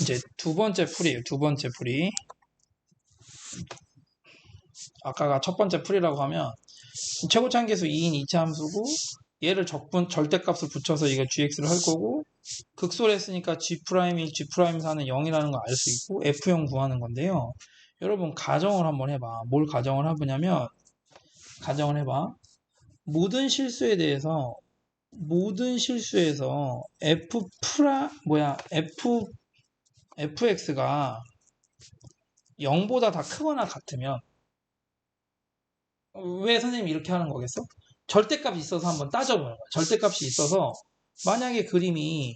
이제 두 번째 풀이에요. 두 번째 풀이. 아까가 첫 번째 풀이라고 하면 최고차항계수 2인 2차 함수고 얘를 적분 절대값을 붙여서 이거 gx를 할 거고 극소를 했으니까 g'1 g'4는 0이라는 걸 알 수 있고 f형 구하는 건데요. 여러분 가정을 한번 해봐. 뭘 가정을 해보냐면 가정을 해봐. 모든 실수에 대해서 모든 실수에서 f 프라 뭐야 f fx가 0보다 다 크거나 같으면 왜 선생님이 이렇게 하는 거겠어? 절대값이 있어서 한번 따져보는 거야. 절대값이 있어서 만약에 그림이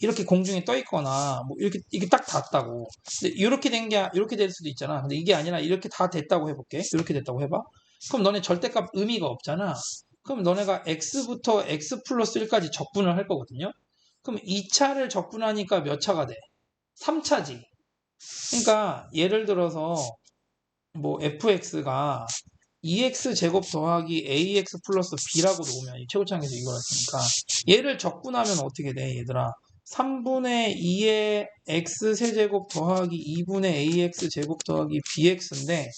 이렇게 공중에 떠 있거나 뭐 이렇게 이게 딱 닿았다고. 근데 이렇게 된 게 이렇게 될 수도 있잖아. 근데 이게 아니라 이렇게 다 됐다고 해볼게. 이렇게 됐다고 해봐. 그럼 너네 절대값 의미가 없잖아. 그럼 너네가 x부터 x 플러스 1까지 적분을 할 거거든요. 그럼 2차를 적분하니까 몇 차가 돼? 3차지. 그러니까 예를 들어서 뭐 fx가 2x 제곱 더하기 ax 플러스 b라고 놓으면 이 최고차항에서 이걸 했으니까 얘를 적분하면 어떻게 돼 얘들아 3분의 2의 x 세제곱 더하기 2분의 ax 제곱 더하기 bx인데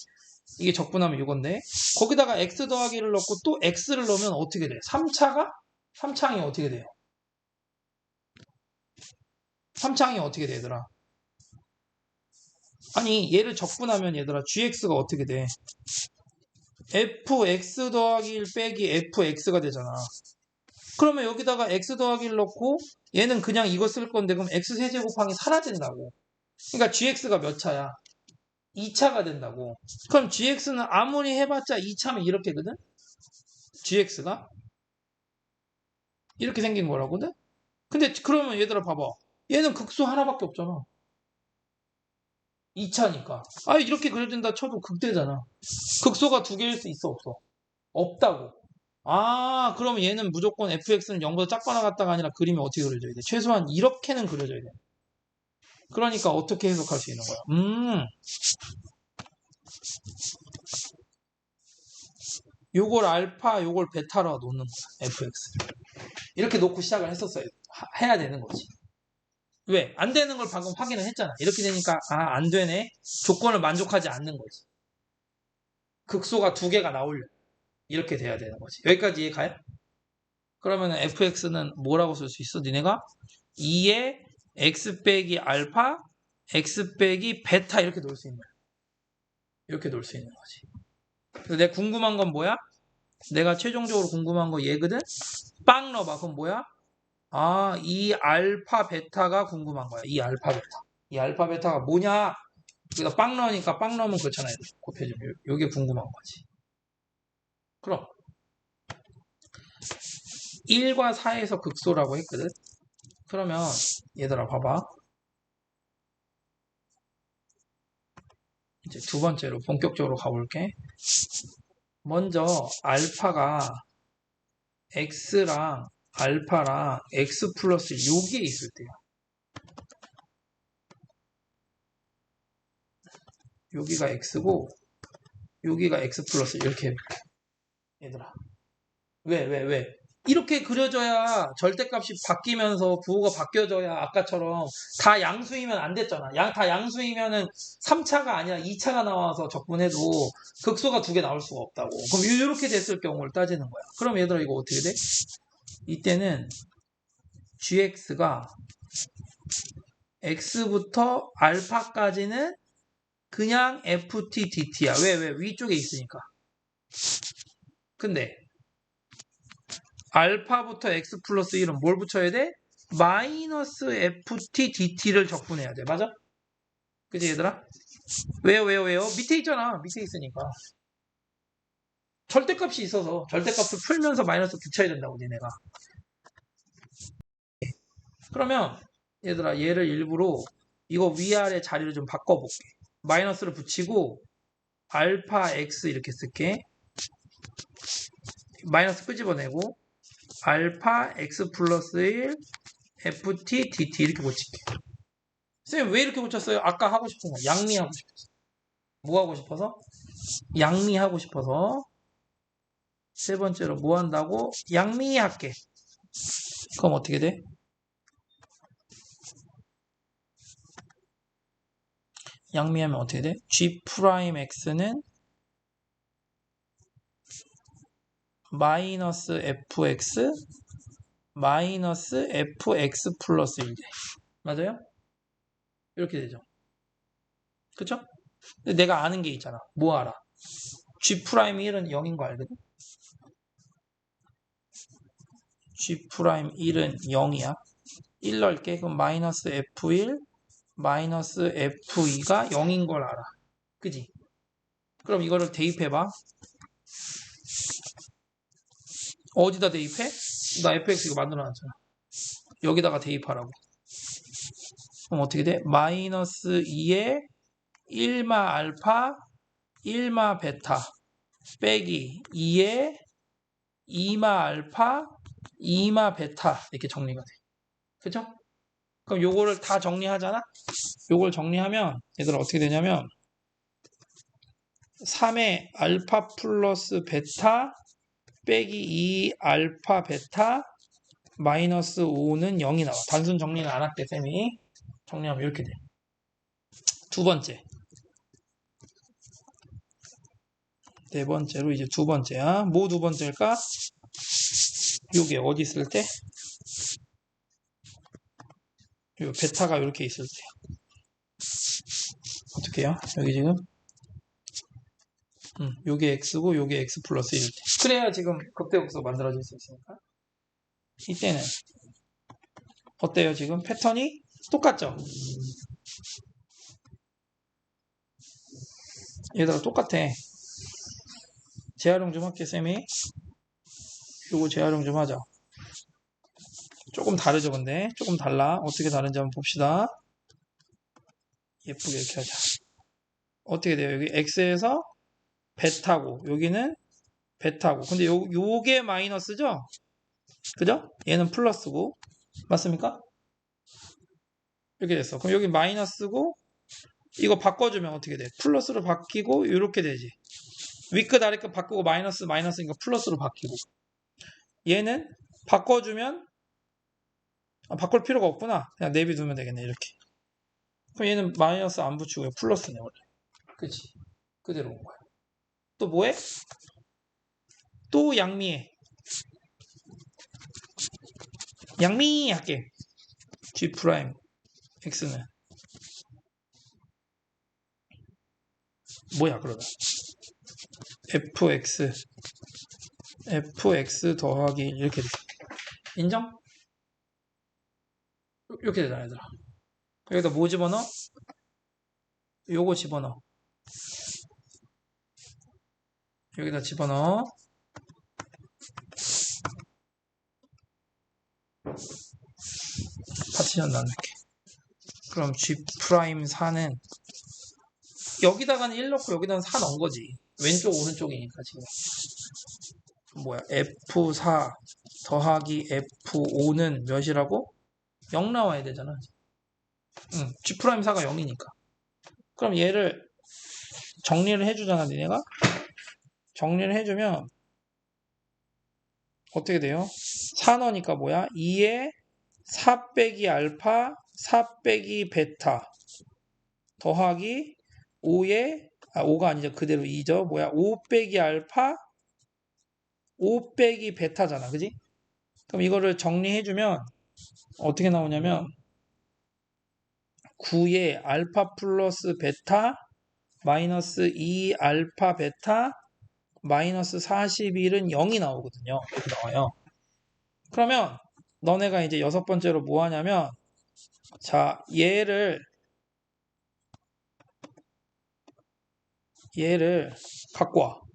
이게 적분하면 이건데 거기다가 x 더하기를 넣고 또 x를 넣으면 어떻게 돼? 3차가? 3차항이 어떻게 돼요? 3차항이 어떻게 돼 얘들아? 아니 얘를 적분하면 얘들아 gx가 어떻게 돼? fx 더하기 1 빼기 fx가 되잖아. 그러면 여기다가 x 더하기 1 넣고 얘는 그냥 이거 쓸 건데 그럼 x 세제곱항이 사라진다고. 그러니까 gx가 몇 차야? 2차가 된다고. 그럼 gx는 아무리 해봤자 2차면 이렇게거든? gx가? 이렇게 생긴 거라거든? 근데 그러면 얘들아 봐봐. 얘는 극소 하나밖에 없잖아. 2차니까. 아, 이렇게 그려진다 쳐도 극대잖아. 극소가 두 개일 수 있어, 없어? 없다고. 아, 그러면 얘는 무조건 fx는 0보다 작거나 같다가 아니라 그림이 어떻게 그려져야 돼? 최소한 이렇게는 그려져야 돼. 그러니까 어떻게 해석할 수 있는 거야? 음. 요걸 알파, 요걸 베타로 놓는 거야. fx. 이렇게 놓고 시작을 했었어요. 하- 해야 되는 거지. 왜? 안 되는 걸 방금 확인을 했잖아. 이렇게 되니까, 아, 안 되네. 조건을 만족하지 않는 거지. 극소가 두 개가 나오려. 이렇게 돼야 되는 거지. 여기까지 이해가요? 그러면 fx는 뭐라고 쓸 수 있어? 니네가 2의 x 빼기 알파, x 빼기 베타 이렇게 놓을 수 있는 거야. 이렇게 놓을 수 있는 거지. 그래서 내가 궁금한 건 뭐야? 내가 최종적으로 궁금한 거 얘거든? 빵 넣어봐. 그럼 뭐야? 아, 이 알파 베타가 궁금한 거야. 이 알파 베타. 이 알파 베타가 뭐냐? 여기다 빵 넣으니까 빵 넣으면 그렇잖아요. 곱해주면. 요- 요게 궁금한 거지. 그럼 1과 4에서 극소라고 했거든. 그러면 얘들아 봐봐. 이제 두 번째로 본격적으로 가볼게. 먼저 알파가 x랑 알파랑 x 플러스 요게 있을 때요. 여기가 x고 여기가 x 플러스 이렇게. 얘들아. 왜, 왜, 왜? 이렇게 그려져야 절대값이 바뀌면서 부호가 바뀌어져야 아까처럼 다 양수이면 안 됐잖아. 양, 다 양수이면은 3차가 아니라 2차가 나와서 적분해도 극소가 두 개 나올 수가 없다고. 그럼 이렇게 됐을 경우를 따지는 거야. 그럼 얘들아 이거 어떻게 돼? 이때는 gx가 x부터 알파까지는 그냥 ft dt야. 왜, 왜? 위쪽에 있으니까. 근데 알파부터 x 플러스 1은 뭘 붙여야 돼? 마이너스 ft dt를 적분해야 돼. 맞아? 그지 얘들아? 왜요 왜요 왜요? 밑에 있잖아. 밑에 있으니까. 절대값이 있어서 절대값을 풀면서 마이너스 붙여야 된다고 니네가. 그러면 얘들아 얘를 일부러 이거 위아래 자리를 좀 바꿔볼게. 마이너스를 붙이고 알파 x 이렇게 쓸게. 마이너스 끄집어내고 알파 x 플러스 1 ft dt 이렇게 고칠게. 선생님 왜 이렇게 고쳤어요? 아까 하고 싶은 거 양리하고 싶어서. 뭐 하고 싶어서? 양리하고 싶어서. 세 번째로 뭐 한다고? 양리할게. 그럼 어떻게 돼? 양미하면 어떻게 돼? G 프라임 X는 마이너스 fx 마이너스 fx 플러스 1대 맞아요? 이렇게 되죠. 그쵸? 내가 아는 게 있잖아. 뭐 알아? G 프라임 1은 0인 거 알거든? G 프라임 1은 0이야. 1 넣을게. 그럼 마이너스 F1 마이너스 F2가 0인 걸 알아. 그지? 그럼 이거를 대입해봐. 어디다 대입해? 나 fx 이거 만들어놨잖아. 여기다가 대입하라고. 그럼 어떻게 돼? 마이너스 2에 1마 알파 1마 베타 빼기 2에 2마 알파 2마 베타 이렇게 정리가 돼. 그죠? 그럼 요거를 다 정리하잖아? 요걸 정리하면 얘들아 어떻게 되냐면 3의 알파 플러스 베타 빼기 2 알파 베타 마이너스 5는 0이 나와. 단순 정리는 안 할게 쌤이. 정리하면 이렇게 돼. 두 번째. 네 번째로 이제 두 번째야. 뭐 두 번째일까? 요게 어디 있을 때? 요 베타가 이렇게 있을 때. 어떻게 해요? 여기 지금 음, 요게 x고 요게 x 플러스 1. 그래야 지금 극대극소 만들어질 수 있으니까. 이때는 어때요 지금 패턴이 똑같죠? 얘들아 똑같아. 재활용 좀 할게 쌤이. 요거 재활용 좀 하자. 조금 다르죠 근데 조금 달라. 어떻게 다른지 한번 봅시다. 예쁘게 이렇게 하자. 어떻게 돼요? 여기 x에서 베타고 여기는 베타고 근데 요, 요게 마이너스죠? 그죠? 얘는 플러스고 맞습니까? 이렇게 됐어 그럼 여기 마이너스고 이거 바꿔주면 어떻게 돼? 플러스로 바뀌고 이렇게 되지 위끝 아래끝 바꾸고 마이너스 마이너스니까 플러스로 바뀌고 얘는 바꿔주면 아, 바꿀 필요가 없구나. 그냥 내비두면 되겠네 이렇게. 그럼 얘는 마이너스 안 붙이고 플러스네 원래. 그치? 그대로 온 거야. 또 뭐해? 또 양미해. 양미 할게. G 프라임 X는. 뭐야 그러다 fx fx 더하기 이렇게 돼. 인정? 이렇게 되잖아 얘들아 여기다 뭐 집어넣어? 요거 집어넣어 여기다 집어넣어. 파티션 나눌게. 그럼 G 프라임 4는 여기다가는 1 넣고 여기다는 4 넣은 거지. 왼쪽 오른쪽이니까 지금. 뭐야? F4 더하기 F5는 몇이라고? 0 나와야 되잖아. 응, G 프라임 4가 0이니까. 그럼 얘를 정리를 해주잖아, 니네가. 정리를 해주면 어떻게 돼요? 4너니까 뭐야? 2에 4 빼기 알파 4 빼기 베타 더하기 5에 아 5가 아니죠. 그대로 2죠. 뭐야? 5 빼기 알파 5 빼기 베타잖아. 그지? 그럼 이거를 정리해주면 어떻게 나오냐면 9에 알파 플러스 베타 마이너스 2 알파 베타 마이너스 41은 0이 나오거든요. 이렇게 나와요. 그러면 너네가 이제 여섯 번째로 뭐 하냐면 자 얘를 얘를 갖고 와.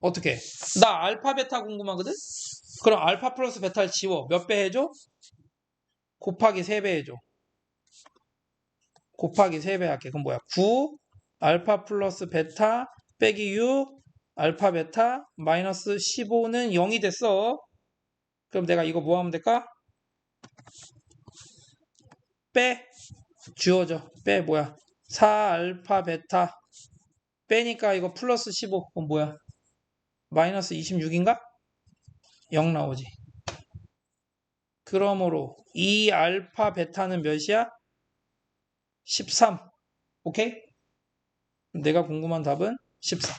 어떻게? 나 알파 베타 궁금하거든? 그럼 알파 플러스 베타를 지워. 몇 배 해줘? 곱하기 3배 해줘. 곱하기 3배 할게. 그럼 뭐야? 9 알파 플러스 베타 빼기 6 알파 베타 마이너스 15는 0이 됐어. 그럼 내가 이거 뭐 하면 될까? 빼 지워져. 빼 뭐야? 4 알파 베타 빼니까 이거 플러스 15 그럼 뭐야? 마이너스 26인가? 0 나오지. 그러므로 2 알파 베타는 몇이야? 13. 오케이? 내가 궁금한 답은 14.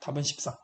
답은 14.